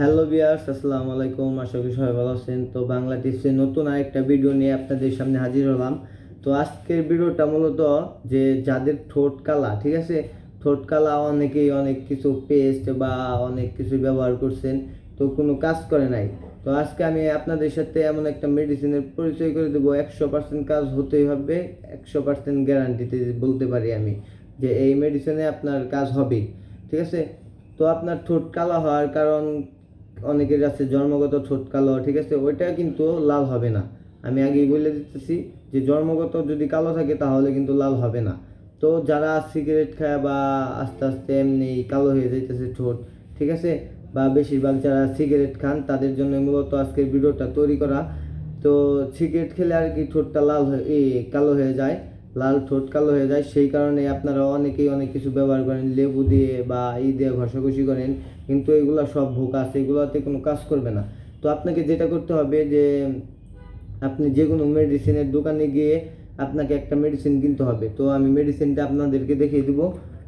Hello বিয়ার্স আসসালামু আলাইকুম। আশা করি সবাই ভালো আছেন। তো বাংলা টিপসে নতুন আরেকটা ভিডিও নিয়ে আপনাদের সামনে হাজির হলাম। তো আজকের ভিডিওটা মূলত যে যাদের ঠোঁট কালা, ঠিক আছে? ঠোঁট কালা অনেকেই অনেক কিছু পেস্ট বা অনেক কিছু ব্যবহার করছেন, তো কোনো কাজ করে নাই। তো আজকে আমি আপনাদের সাথে এমন একটা মেডিসিনের পরিচয় করে দেবো। একশো পার্সেন্ট কাজ হতেই হবে, একশো পার্সেন্ট গ্যারান্টিতে বলতে পারি আমি যে এই মেডিসিনে আপনার কাজ হবেই, ঠিক আছে? তো আপনার ঠোঁট কালো হওয়ার কারণ অনেকের আছে জন্মগত ঠোঁট কালো, ঠিক আছে? ওইটা কিন্তু লাল হবে না। আমি আগেই বলে দিতেছি যে জন্মগত যদি কালো থাকে তাহলে কিন্তু লাল হবে না। তো যারা সিগারেট খায় বা আস্তে আস্তে এমনি কালো হয়ে যাইতেছে ঠোঁট, ঠিক আছে? বা বেশিরভাগ যারা সিগারেট খান, তাদের জন্য মূলত আজকের ভিডিওটা তৈরি করা। তো সিগারেট খেলে আর কি ঠোঁটটা লাল হয়ে কালো হয়ে যায়। লাল ঠোঁট কালো হয়ে যায়। সেই কারণে আপনারা অনেকেই অনেক কিছু ব্যবহার করেন, লেবু দিয়ে বা ই দিয়ে ঘষাঘষি করেন। কিন্তু এগুলো সব ভোকাস এগুলোতে কোনো কাজ করবে না। তো আপনাকে যেটা করতে হবে যে, আপনি যে কোনো মেডিসিনের দোকানে গিয়ে আপনাকে একটা মেডিসিন কিনতে হবে। তো আমি মেডিসিনটা আপনাদেরকে দেখিয়ে দিব।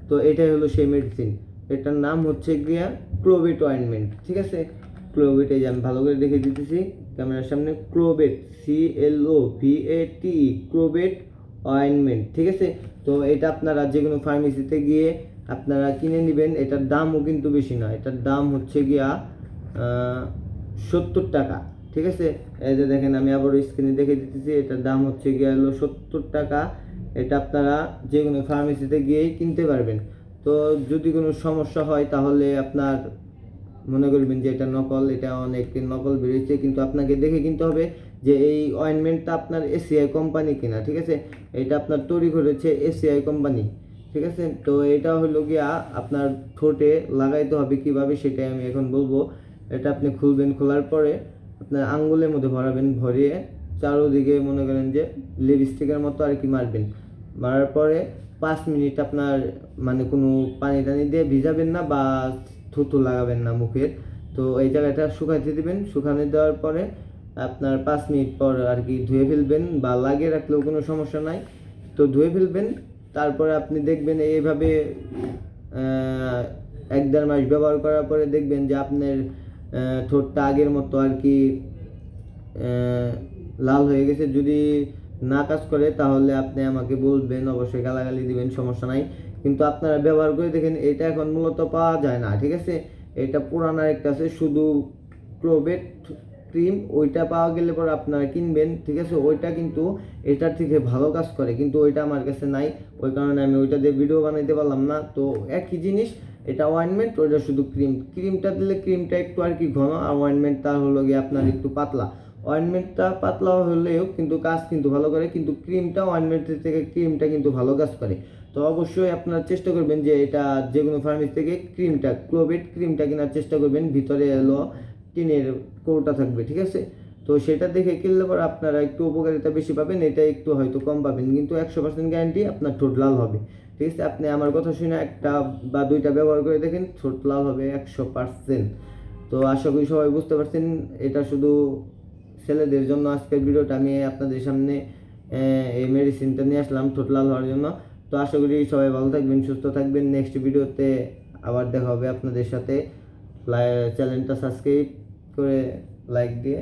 তো এটাই হলো সেই মেডিসিন এটার নাম হচ্ছে গিয়া ক্লোবেট অয়েনমেন্ট ঠিক আছে? ক্লোবেট এই যে আমি ভালো করে দেখে দিতেছি। ক্যামেরার সামনে Clobet C L O V A T Clobet ointment ঠিক আছে? তো এটা আপনারা যে কোনো ফার্মেসিতে গিয়ে আপনারা কিনে নেবেন। এটার দামও কিন্তু বেশি নয়। এটার দাম হচ্ছে গিয়া সত্তর টাকা, ঠিক আছে? এই যে দেখেন, আমি আবার স্ক্রিনে দেখে দিতেছি। এটার দাম হচ্ছে গিয়া হলো সত্তর টাকা। এটা আপনারা যে কোনো ফার্মেসিতে গিয়েই কিনতে পারবেন। তো যদি কোনো সমস্যা হয়, তাহলে আপনার মনে করবেন যে এটা নকল, এটা অনেক নকল বেরিয়েছে, কিন্তু আপনাকে দেখে কিনতে হবে যে এই অয়েনমেন্টটা আপনার এসিআই কোম্পানি কিনা, ঠিক আছে? এটা আপনার তৈরি করেছে এসিআই কোম্পানি ঠিক আছে? তো এটা হলো গিয়া আপনার ঠোঁটে লাগাইতে হবে কীভাবে সেটাই আমি এখন বলব। এটা আপনি খুলবেন, খোলার পরে আপনার আঙ্গুলের মধ্যে ভরাবেন, ভরিয়ে চারোদিকে মনে করেন যে লিপস্টিকের মতো আর কি মারবেন। মারার পরে পাঁচ মিনিট আপনার মানে কোনো পানি টানি দিয়ে ভিজাবেন না বা থুতু লাগাবেন না মুখের। তো এই জায়গাটা শুকাইতে দিবেন। শুকানো দেওয়ার পরে আপনার পাঁচ মিনিট পর আর কি ধুয়ে ফেলবেন বা লাগিয়ে রাখলেও কোনো সমস্যা নাই। তো ধুয়ে ফেলবেন। তারপরে আপনি দেখবেন এইভাবে এক দেড় মাস ব্যবহার করার পরে দেখবেন যে আপনার ঠোঁটটা আগের মতো আর কি লাল হয়ে গেছে। যদি না কাজ করে তাহলে আপনি আমাকে বলবেন, অবশ্যই গালাগালি দিবেন, সমস্যা নাই। কিন্তু আপনারা ব্যবহার করে দেখেন, এটা এখন মূলত পাওয়া যায় না, ঠিক আছে? এটা পুরানা একটা আছে, শুধু ক্লোবেট ক্রিম ওইটা পাওয়া গেলে পর আপনারা কিনবেন, ঠিক আছে? ওইটা কিন্তু এটার থেকে ভালো কাজ করে, কিন্তু ওইটা আমার কাছে নাই, ওই কারণে আমি ওইটা দিয়ে ভিডিও বানাইতে পারলাম না। তো একই জিনিস, এটা অয়েনমেন্ট ওইটা শুধু ক্রিম ক্রিমটা দিলে ক্রিমটা একটু আর কি ঘন, আর অয়েনমেন্ট তার হলো গিয়ে আপনার একটু পাতলা। অয়েনমেন্টটা পাতলা হলেও কিন্তু কাজ কিন্তু ভালো করে, কিন্তু ক্রিমটা অয়েনমেন্টের থেকে ক্রিমটা কিন্তু ভালো কাজ করে। তো অবশ্যই আপনারা চেষ্টা করবেন যে এটা যে কোনো ফার্মেসি থেকে ক্রিমটা ক্লোবেট ক্রিমটা কেনার চেষ্টা করবেন, ভিতরে এলো টিনের কৌটা থাকবে, ঠিক আছে? তো সেটা দেখে কিনলে পর আপনারা একটু উপকারিতা বেশি পাবেন, এটা একটু হয়তো কম পাবেন, কিন্তু একশো পার্সেন্ট গ্যারান্টি আপনার ঠোঁট লাল হবে, ঠিক আছে? আপনি আমার কথা শুনে একটা বা দুইটা ব্যবহার করে দেখেন, ঠোঁট লাল হবে একশো পার্সেন্ট তো আশা করি সবাই বুঝতে পারছেন, এটা শুধু ছেলেদের জন্য আজকের ভিডিওটা আমি আপনাদের সামনে এই মেডিসিনটা নিয়ে আসলাম, ঠোঁটলাল হওয়ার জন্য। তো আশা করি সবাই ভালো থাকবেন, সুস্থ থাকবেন। নেক্সট ভিডিওতে আবার দেখা হবে আপনাদের সাথে। চ্যানেলটা সাবস্ক্রাইব করে লাইক দিয়ে